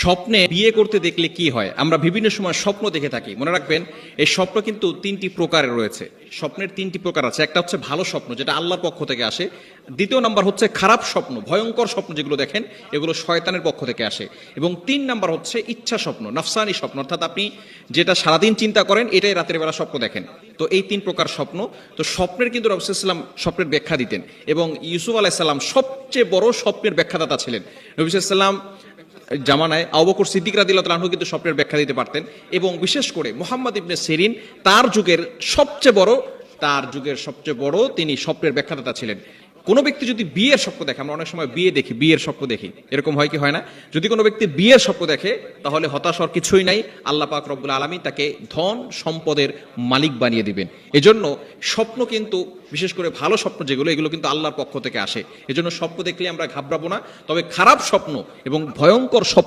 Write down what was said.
স্বপ্নে বিয়ে করতে দেখলে কি হয়? আমরা বিভিন্ন সময় স্বপ্ন দেখে থাকি। মনে রাখবেন, এই স্বপ্ন কিন্তু তিনটি প্রকারের রয়েছে। স্বপ্নের তিনটি প্রকার আছে। একটা হচ্ছে ভালো স্বপ্ন, যেটা আল্লাহর পক্ষ থেকে আসে। দ্বিতীয় নাম্বার হচ্ছে খারাপ স্বপ্ন, ভয়ঙ্কর স্বপ্ন যেগুলো দেখেন, এগুলো শয়তানের পক্ষ থেকে আসে। এবং তিন নাম্বার হচ্ছে ইচ্ছা স্বপ্ন, নফসানি স্বপ্ন। অর্থাৎ আপনি যেটা সারাদিন চিন্তা করেন, এটাই রাতের বেলা স্বপ্ন দেখেন। তো এই তিন প্রকার স্বপ্ন। তো স্বপ্নের কিন্তু রবিসাল্লাম স্বপ্নের ব্যাখ্যা দিতেন। এবং ইউসুফ আলাইসাল্লাম সবচেয়ে বড় স্বপ্নের ব্যাখ্যাদাতা ছিলেন। নবিসাল্লাম জামানায় আবকর সিদ্দিক রাদিল্লাহ কিন্তু স্বপ্নের ব্যাখ্যা দিতে পারতেন এবং বিশেষ করে মোহাম্মদ ইবনে সেরিন তার যুগের সবচেয়ে বড়, তার যুগের সবচেয়ে বড় তিনি স্বপ্নের ব্যাখ্যাদাতা ছিলেন। কোনো ব্যক্তি যদি বিয়ের স্বপ্ন দেখে, আমরা অনেক সময় বিয়ে দেখি, বিয়ের স্বপ্ন দেখি, এরকম হয় কি হয় না? যদি কোনো ব্যক্তি বিয়ের স্বপ্ন দেখে, তাহলে হতাশ আর কিছুই নাই। আল্লাহ পাক রব্বুল আলমী তাকে ধন সম্পদের মালিক বানিয়ে দিবেন। এজন্য স্বপ্ন কিন্তু, বিশেষ করে ভালো স্বপ্ন যেগুলো, এগুলো কিন্তু আল্লাহর পক্ষ থেকে আসে। এজন্য স্বপ্ন দেখলে আমরা ঘাবড়াবো না। তবে খারাপ স্বপ্ন এবং ভয়ঙ্কর স্বপ্ন